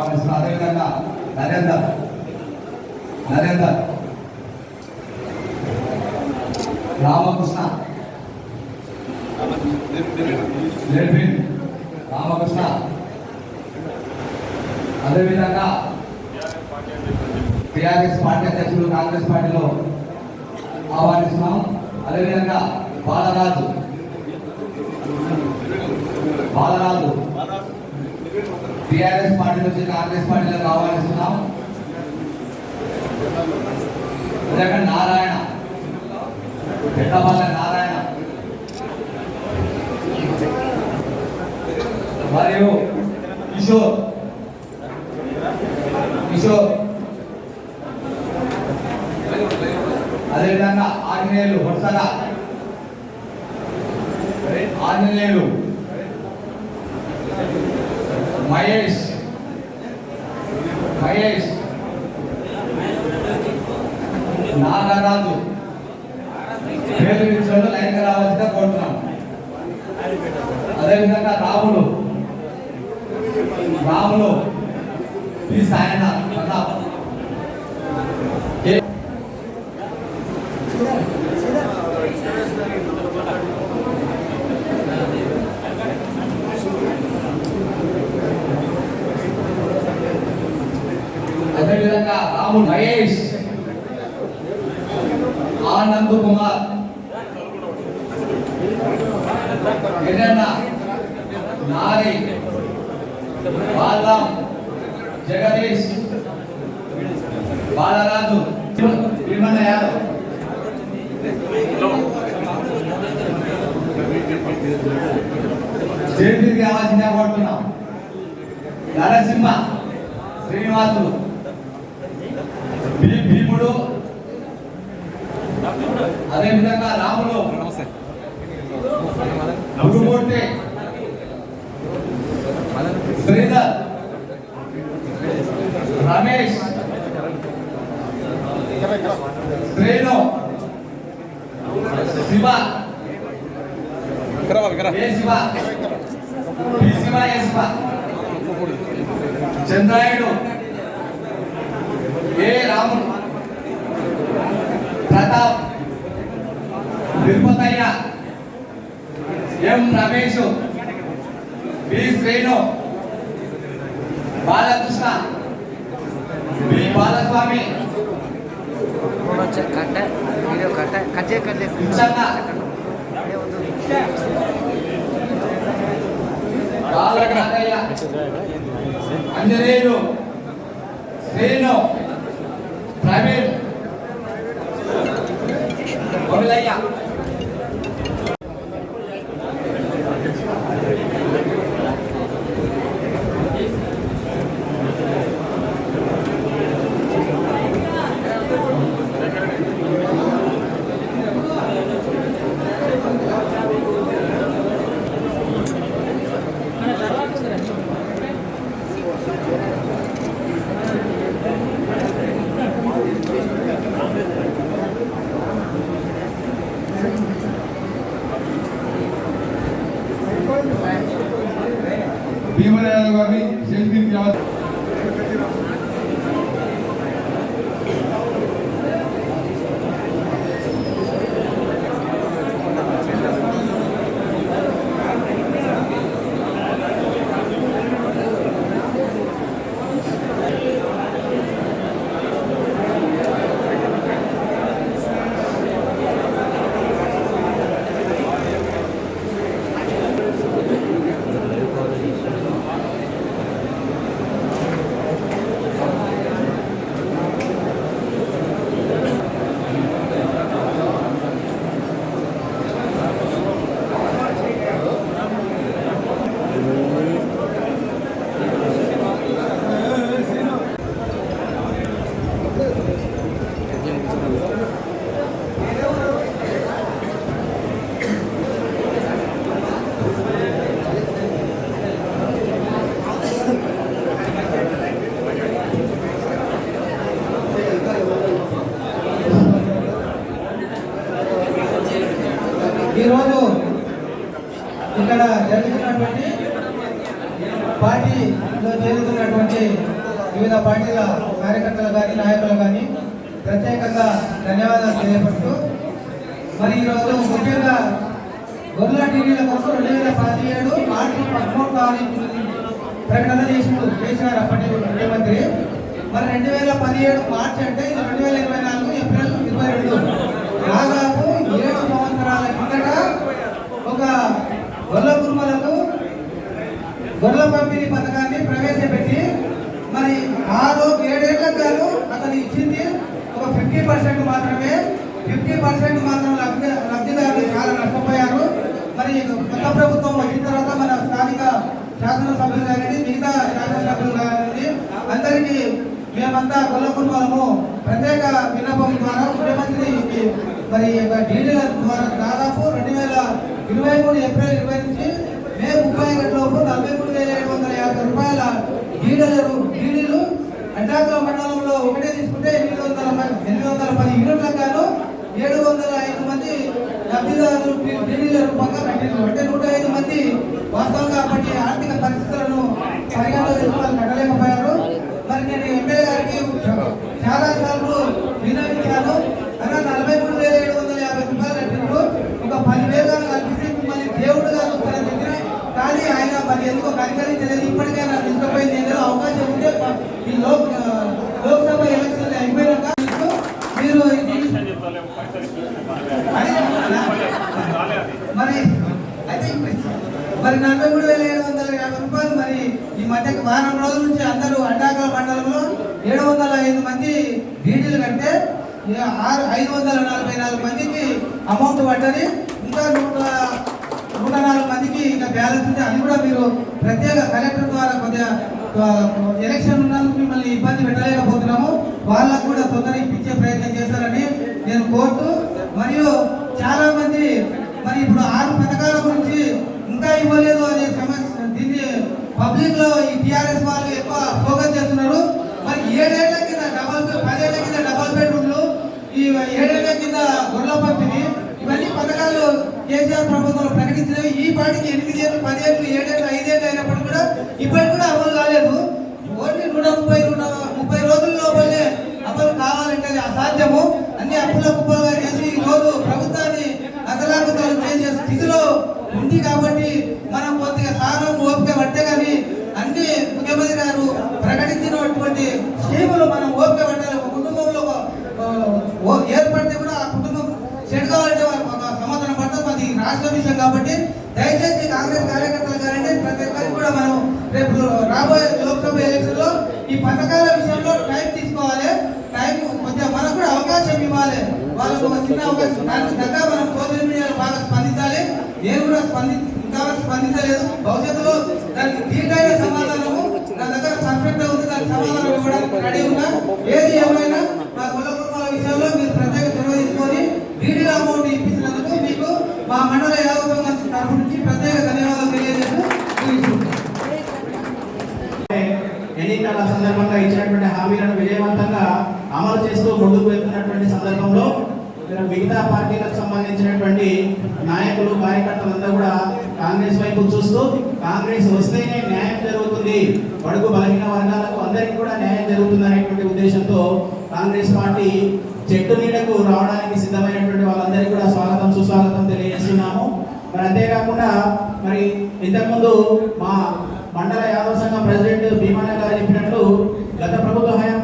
పార్టీలకు అదేవిధంగా నరేందర్ నరేందర్. రామకృష్ణ. రామకృష్ణ. అదేవిధంగా టీఆర్ఎస్ పార్టీ అధ్యక్షులు కాంగ్రెస్ పార్టీలో ఆహ్వానిస్తున్నాం. అదేవిధంగా బాలరాజు. బాలరాజు. టిఆర్ఎస్ పార్టీ నుంచి కాంగ్రెస్ పార్టీలో ఆహ్వానిస్తున్నాం అదేవిధంగా నారాయణ. పెద్దపల్లి నారాయణ. మరియు కిషోర్. కిషోర్. అదేవిధంగా ఆంజనేయులు వరుసగా. ఆంజనేయులు మహేష్ మహేష్ నాగరాజు పేరు ఇచ్చిన లైన్గా రావాల్సిందిగా కోరుతున్నాం అదేవిధంగా రాములు. రాములు. పి సాయనాథ్ ప్రతాప్ అదేవిధంగా రాము మహేష్. ఆనంద్ కుమార్. ఎన్నెన్న నారి బాలరాం జగదీష్ బాలరాజు భీమన్న యాదవ్. స్టేట్కి రావాల్సిందే కోరుతున్నాం నరసింహ శ్రీనివాసులు. భీముడు. అదేవిధంగా రాములు. గురుమూర్తి. 안전해요. భీమరాజు గారిని సెల్ఫీ పార్టీల కార్యకర్తలు కానీ నాయకులు కానీ ప్రత్యేకంగా ధన్యవాదాలు తెలియపడుతూ మరి ఈరోజు ముఖ్యంగా గొర్రెల టీవీల కోసం రెండు వేల పదిహేడు మార్చి పదమూడు తారీఖు ప్రకటన చేసిండు చేసినారు అప్పటి ముఖ్యమంత్రి మరి రెండు వేల పదిహేడు మార్చి అంటే ఇది రెండు వేల ఇరవై నాలుగు ఏప్రిల్ ఇరవై రెండు. దాదాపు ఏడు సంవత్సరాల కిందట ఒక గొర్రెల కుటుంబాలకు గొర్రెల పంపిణీ పథకాన్ని ప్రవేశపెట్టి మరి ఆరు ఏడేళ్ళకు గాను అతను ఇచ్చింది ఒక ఫిఫ్టీ పర్సెంట్ మాత్రమే ఫిఫ్టీ పర్సెంట్ మాత్రం లబ్ధి లబ్ధిదారులు చాలా నష్టపోయారు మరి కొత్త ప్రభుత్వం వచ్చిన తర్వాత మన స్థానిక శాసనసభ్యులు కానీ మిగతా శాసనసభ్యులు కానీ అందరికీ మేమంతా ప్రత్యేక విన్నపం ద్వారా ముఖ్యమంత్రి మరి డీడీల ద్వారా దాదాపు రెండు వేల ఇరవై మూడు ఏప్రిల్ ఇరవై నుంచి మే ముప్పై ఒకటి లోపు నలభై మూడు వేల ఏడు వందల యాభై రూపాయల డీడీలు డీడీలు అంటాకుల మండలంలో ఒకటే తీసుకుంటే ఎనిమిది వందల ఎనిమిది వందల పది యూనిట్లకు గాను ఏడు వందల ఐదు మంది లబ్ధిదారులు డీడీల రూపంగా కట్టారు అంటే నూట ఐదు మంది వాస్తవంగా అప్పటి ఆర్థిక పరిస్థితులను పరిగణలో తీసుకొని కట్టలేకపోయారు మరి నేను ఎమ్మెల్యే గారికి చాలా సార్లు విన్నవించాను అలా నలభై మూడు వేల ఏడు వందల యాభై రూపాయలు కట్టిండ్రు ఒక పదివేలు గాను కల్పిస్తే మళ్ళీ దేవుడుగా చూస్తారని చెప్పిన కానీ ఆయన మరి ఎందుకో కనికరించలేదు ఇప్పటికైనా తీసుకుపోయింది ఏదైనా అవకాశం ఉంటే ప- ఈ లోక్ ఆ, లోక్సభ ఎలక్షన్ అయిపోయినాక మీరు మరి అయితే మరి నలభై మూడు వేల ఏడు వందల యాభై రూపాయలు మరి ఈ మధ్య వారం రోజుల నుంచి అందరూ అడ్డాకల మండలంలో ఏడు వందల ఐదు మంది డీడీలు కంటే ఆరు ఐదు వందల నలభై నాలుగు మందికి అమౌంట్ పడ్డది. ఇంకా నూట మందికి ఇంకా బ్యాలెన్స్ ఉంటే అది కూడా మీరు ప్రత్యేక కలెక్టర్ ద్వారా కొద్దిగా ఎలక్షన్ ఉన్నందుకు మిమ్మల్ని ఇబ్బంది పెట్టలేకపోతున్నాము. వాళ్ళకు కూడా తొందరగా ఇప్పించే ప్రయత్నం చేస్తారని నేను కోరుతూ మరియు చాలా మంది మరి ఇప్పుడు ఆరు పథకాల గురించి ఇంకా ఇవ్వలేదు అనే సమస్య దీన్ని పబ్లిక్లో ఈ టిఆర్ఎస్ వాళ్ళు ఎక్కువ ఫోకస్ చేస్తున్నారు. మరి ఏడేళ్ళ కింద డబల్ బెడ్ పదేళ్ళ కింద డబల్ బెడ్రూమ్లు ఈ ఏడేళ్ళ కింద గొర్రెల పంపిణీ ఇవన్నీ పథకాలు కేసీఆర్ ప్రభుత్వంలో ప్రకటించినవి. ఈ పాటికి ఎనిమిది ఏళ్ళు పదేళ్ళు ఏడేళ్ళు ఐదేళ్ళు అయినప్పుడు కూడా ఇప్పటికి కూడా అమలు కాలేదు. ఓన్లీ నూట ముప్పై నూట ముప్పై రోజుల లోపలే అమలు కావాలంటే అసాధ్యము. అన్ని అప్పుల కుప్పలుగా చేసి ఈ రోజు ప్రభుత్వాన్ని అసలాకుతాలు చేసే స్థితిలో ఉంది కాబట్టి మనం కొద్దిగా సారం ఓపిక పట్టే కానీ అన్ని ముఖ్యమంత్రి గారు ప్రకటించినటువంటి స్కీములు మనం ఓపిక పట్టాలి ఒక కుటుంబంలో ఒక, ఆ, ఓ- ఏర్పడితే కూడా ఆ కుటుంబం సెట్ కావాలంటే ఒక సంవత్సరం పడుతుంది అది రాష్ట్ర విషయం కాబట్టి దయచేసి కాంగ్రెస్ కార్యకర్తలు కానీ ప్రతి ఒక్కరికి కూడా మనం రేపు రాబోయే లోక్సభ ఎలక్షన్లో ఈ పథకాల విషయంలో టైం తీసుకోవాలి. టైం కొంచెం మనకు కూడా అవకాశం ఇవ్వాలి. వాళ్ళకు ఒక చిన్న అవకాశం. దానికి తగ్గ మనం సోషల్ మీడియాలో బాగా స్పందించాలి. నేను కూడా స్పంది ఇంతవరకు స్పందించలేదు. భవిష్యత్తులో దానికి దీటైన సమాధానము నా దగ్గర పర్ఫెక్ట్ ఉంది దానికి సమాధానం ఇవ్వడానికి రెడీ ఉన్నా. ఏది ఏమైనా మా కుల కుటుంబాల విషయంలో మీరు ప్రత్యేక చొరవ తీసుకొని డీడీల అమౌంట్ ఇప్పించినందుకు మీకు మా మండల యాదవ సంఘం తరఫు నుంచి ప్రత్యేక ధన్యవాదాలు తెలియజేస్తూ ముగిస్తున్నాను. ఎన్నికల సందర్భంగా ఇచ్చినటువంటి హామీలను విజయవంతంగా అమలు చేస్తూ ముందుకు వెళ్తున్నటువంటి సందర్భంలో మిగతా పార్టీలకు సంబంధించినటువంటి నాయకులు కార్యకర్తలంతా కూడా కాంగ్రెస్ వైపు చూస్తూ కాంగ్రెస్ వస్తేనే న్యాయం జరుగుతుంది బడుగు బలహీన వర్గాలకు అందరికీ కూడా న్యాయం జరుగుతుంది అనేటువంటి ఉద్దేశంతో కాంగ్రెస్ పార్టీ చెట్టు నీడకు రావడానికి సిద్ధమైనటువంటి వాళ్ళందరికీ కూడా స్వాగతం సుస్వాగతం తెలియజేస్తున్నాము. మరి అంతేకాకుండా మరి ఇంతకుముందు మా మండల యాదవ సంఘం ప్రెసిడెంట్ భీమన్న గారు చెప్పినట్లు గత ప్రభుత్వ హయాం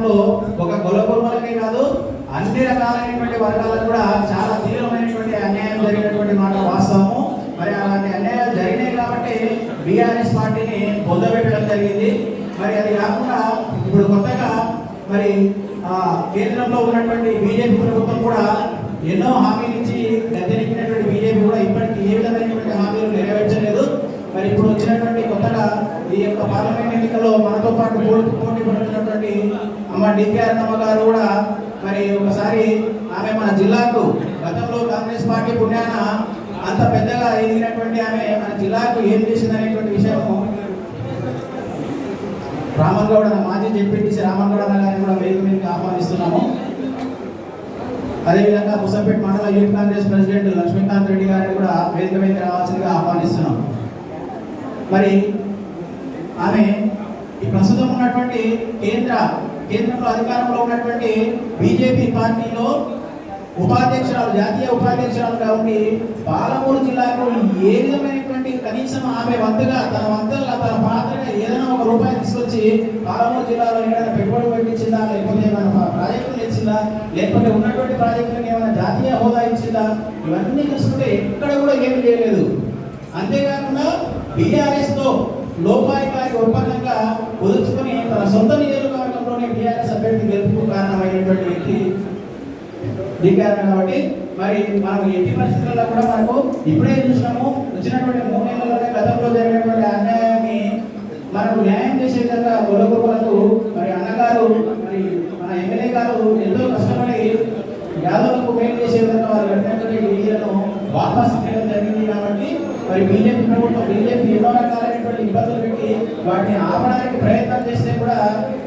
అన్ని రకాలైనటువంటి వర్గాలకు కూడా చాలా తీవ్రమైనటువంటి అన్యాయం జరిగినటువంటి మాట వాస్తవము. మరి అలాంటి అన్యాయాలు జరిగినాయి కాబట్టి బీఆర్ఎస్ పార్టీని పొందబెట్టడం జరిగింది. మరి అది కాకుండా ఇప్పుడు కొత్తగా మరి ఆ, కేంద్రంలో ఉన్నటువంటి బీజేపీ ప్రభుత్వం కూడా ఎన్నో హామీలు ఇచ్చి గద్దెనెక్కినటువంటి బీజేపీ కూడా ఇప్పటికీ ఏ విధమైనటువంటి హామీలు నెరవేర్చలేదు. మరి ఇప్పుడు వచ్చినటువంటి కొత్తగా ఈ యొక్క పార్లమెంట్ ఎన్నికల్లో మనతో పాటు పోటీ పడుతున్నటువంటి అమ్మ డికే అన్నమ్మ గారు కూడా మరి ఒకసారి ఆమె మన జిల్లాకు గతంలో కాంగ్రెస్ పార్టీ పుణ్యాన అంత పెద్దగా ఎదిగినటువంటి ఆమె మన జిల్లాకు ఏం చేసింది అనేటువంటి విషయము రామన్ గౌడ మాజీ జెడ్పీటీసీ రామన్ గౌడ అన్న గారిని కూడా వేదిక మీదకి ఆహ్వానిస్తున్నాము. అదేవిధంగా ముసంపేట్ మండల యూత్ కాంగ్రెస్ ప్రెసిడెంట్ లక్ష్మీకాంత్ రెడ్డి గారిని కూడా వేదిక మీదకి రావాల్సిందిగా ఆహ్వానిస్తున్నాం. మరి ఆమె ఈ ప్రస్తుతం ఉన్నటువంటి కేంద్ర కేంద్రంలో అధికారంలో ఉన్నటువంటి బీజేపీ పార్టీలో ఉపాధ్యక్షురాలు జాతీయ ఉపాధ్యక్షురాలుగా ఉండి పాలమూరు జిల్లాలో ఏ విధమైనటువంటి కనీసం ఆమె వంతుగా తన వంతుగా తన పాత్రగా ఏదైనా ఒక రూపాయి తీసుకొచ్చి పాలమూరు జిల్లాలో ఏదైనా పెట్టుబడి పెట్టించిందా లేకపోతే ఏమైనా ప్రాజెక్టులు ఇచ్చిందా లేకపోతే ఉన్నటువంటి ప్రాజెక్టులకు ఏమైనా జాతీయ హోదా ఇచ్చిందా ఇవన్నీ చూసుకుంటే ఎక్కడ కూడా ఏమీ చేయలేదు. అంతేకాకుండా బీఆర్ఎస్తో లోపాయికారి ఒప్పందంగా కుదుర్చుకొని తన సొంత నియోజకవర్గంలోనే టీఆర్ఎస్ అభ్యర్థి గెలుపుకు కారణమైనటువంటి వ్యక్తి దిగారు కాబట్టి మరి మనం ఎట్టి పరిస్థితుల్లో కూడా మనకు ఇప్పుడే చూసినాము వచ్చినటువంటి మూడు నెలల్లోనే గతంలో జరిగినటువంటి అన్యాయాన్ని మనకు న్యాయం చేసే విధంగా గొడవలకు మరి అన్నగారు మరి మన ఎమ్మెల్యే గారు ఎంతో కష్టపడి యాదవులకు మేలు చేసే విధంగా వారు కట్టినటువంటి డీడీలను వాపస్ చేయడం జరిగింది కాబట్టి మరి బీజేపీ ప్రభుత్వం బీజేపీ ఎన్నో రకాలైనటువంటి ఇబ్బందులు వాటిని ఆపడానికి ప్రయత్నం చేస్తే కూడా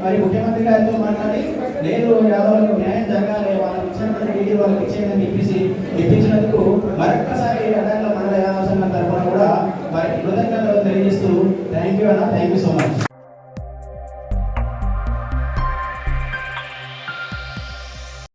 మరి ముఖ్యమంత్రి గారితో మాట్లాడి నేను యాదవులకు న్యాయం జరగాలి వాళ్ళకి ఇచ్చినటువంటి డీడీ వాళ్ళకి ఇచ్చేయని చెప్పేసి ఇప్పించినందుకు మరొక్కసారి అడగల మండల యాదవ సంఘం తరఫున కూడా మరి కృతజ్ఞతలు తెలియజేస్తూ థ్యాంక్ యూ అన్న థ్యాంక్ యూ సో మచ్